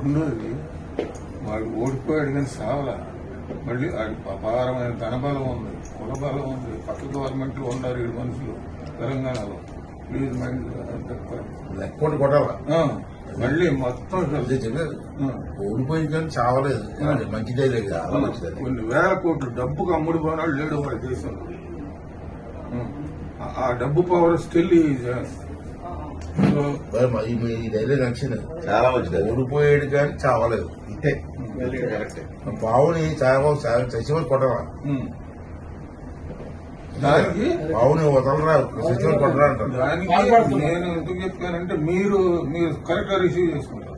ఉన్నది. వాడు ఓడిపోయాడు కానీ చాలా మళ్ళీ వాడికి అపారమైన ధనబలం ఉంది. కులబలం ఉంది. పక్క గవర్నమెంట్లు ఉన్నారు ఏడు మనుషులు తెలంగాణలో. ప్లీజ్ మైండ్ మళ్ళీ మొత్తం ఓడిపోయి కానీ చావలేదు. మంచిదే లేదు కొన్ని వేల కోట్లు డబ్బుకు అమ్ముడు పోనాడు లేడు వాడి దేశంలో. ఆ డబ్బు పవర్ స్టిల్ ఈ నచ్చింది చాలా మంచిది. ఓడిపోయాడు కానీ చావలేదు ఇంతే పావుని చావ చచ్చిపోయి కొట్టరా దానికి పావుని వదలరా చచ్చిపోయి కొట్టరా అంటారు నేను ఎందుకు చెప్పానంటే మీరు మీరు కరెక్ట్గా రిసీవ్ చేసుకుంటారు.